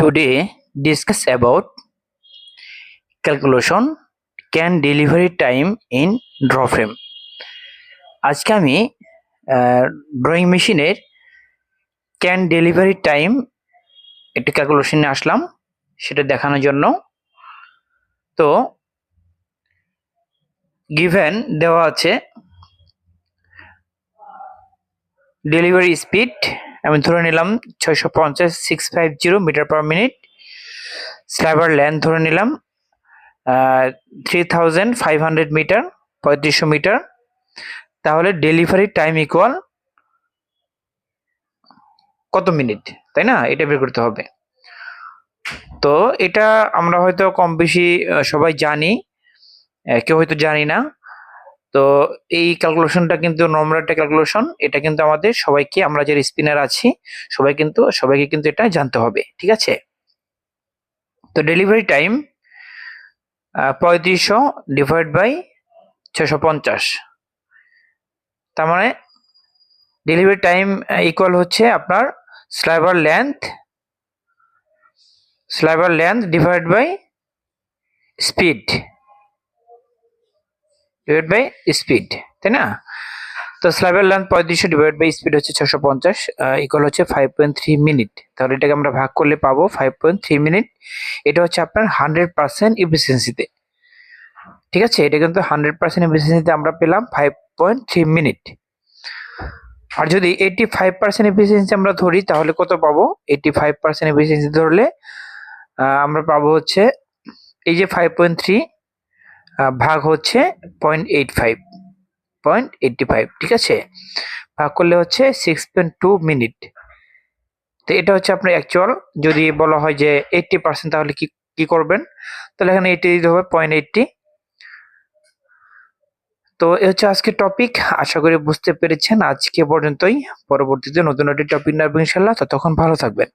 Today discuss about calculation can delivery time in draw frame. আজকে আমি drawing মেশিনের can delivery time একটি ক্যালকুলেশনে আসলাম, সেটা দেখানোর জন্য। তো গিভেন দেওয়া আছে ডেলিভারি স্পিড আমি ধরে নিলাম ছয়শো পঞ্চাশ six five zero metre per minute sliver length ধরে নিলাম three thousand five hundred metre পঁয়ত্রিশশো মিটার তাহলে ডেলিভারি টাইম ইকুয়াল কত মিনিট তাই না? এটা বের করতে হবে। তো এটা আমরা হয়তো কম বেশি সবাই জানি কেউ হয়তো জানি না। তো এই ক্যালকুলেশনটা কিন্তু নর্মাল একটা ক্যালকুলেশন এটা কিন্তু আমাদের সবাইকে, আমরা যে স্পিনার আছি, সবাই কিন্তু, সবাইকে কিন্তু এটা জানতে হবে, ঠিক আছে? তো ডেলিভারি টাইম পঁয়ত্রিশশো ডিভাইড বাই ছশো পঞ্চাশ। তার মানে ডেলিভারি টাইম ইকুয়াল হচ্ছে আপনার sliver length sliver length divide by speed divide by speed তাই না? তো স্ল্যাবের লেন্থ পঁয়ত্রিশশো ডিভাইড বাই স্পিড হচ্ছে ছশো পঞ্চাশ ইকুয়াল হচ্ছে ফাইভ পয়েন্ট থ্রি মিনিট তাহলে এটাকে আমরা ভাগ করলে পাবো ফাইভ পয়েন্ট থ্রি মিনিট এটা হচ্ছে আপনার হান্ড্রেড পার্সেন্ট ইফিসিয়েন্সিতে ঠিক আছে? এটা কিন্তু হান্ড্রেড পার্সেন্ট ইফিসিয়েন্সিতে আমরা পেলাম ফাইভ পয়েন্ট থ্রি মিনিট আর যদি এইটি ফাইভ পার্সেন্ট এফিসিয়েন্সি আমরা ধরি, তাহলে কত পাবো? এইটি ফাইভ পার্সেন্ট এফিসিয়েন্সি ধরলে আমরা পাবো হচ্ছে এই যে ফাইভ পয়েন্ট থ্রি ভাগ হচ্ছে point eight five point eighty five ঠিক আছে? ভাগ করলে হচ্ছে সিক্স পয়েন্ট টু মিনিট তো এটা হচ্ছে আপনার অ্যাকচুয়াল যদি বলা হয় যে এইটটি পার্সেন্ট তাহলে কি কি করবেন? তাহলে এখানে এইটি দিতে হবে পয়েন্ট এইটটি তো এ হচ্ছে আজকের টপিক আশা করি বুঝতে পেরেছেন। আজকে পর্যন্তই। পরবর্তীতে নতুন একটি টপিক নেবেন ইনশাল্লাহ ততক্ষণ ভালো থাকবেন।